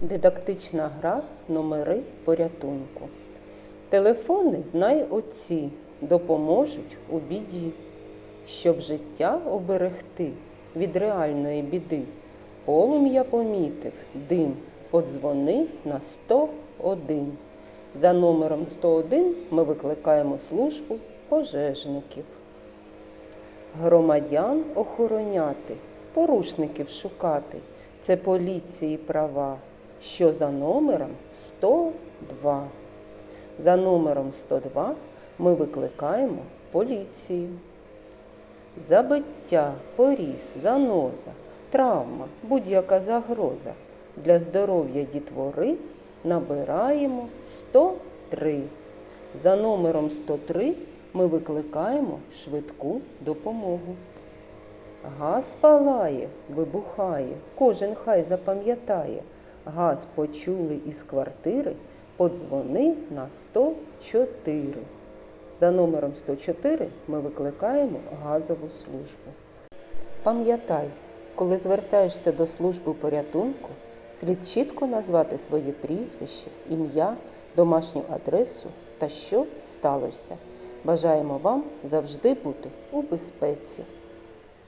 Дидактична гра номери порятунку. Телефони знай оці, допоможуть у біді, щоб життя оберегти від реальної біди. Полум'я помітив, дим, подзвони на 101. За номером 101 ми викликаємо службу пожежників. Громадян охороняти, порушників шукати. Це поліції права, що за номером 102. За номером 102 ми викликаємо поліцію. Забиття, поріз, заноза, травма, будь-яка загроза. Для здоров'я дітвори набираємо 103. За номером 103 ми викликаємо швидку допомогу. Газ палає, вибухає, кожен хай запам'ятає. Газ почули із квартири, подзвони на 104. За номером 104 ми викликаємо газову службу. Пам'ятай, коли звертаєшся до служби порятунку, слід чітко назвати своє прізвище, ім'я, домашню адресу та що сталося. Бажаємо вам завжди бути у безпеці.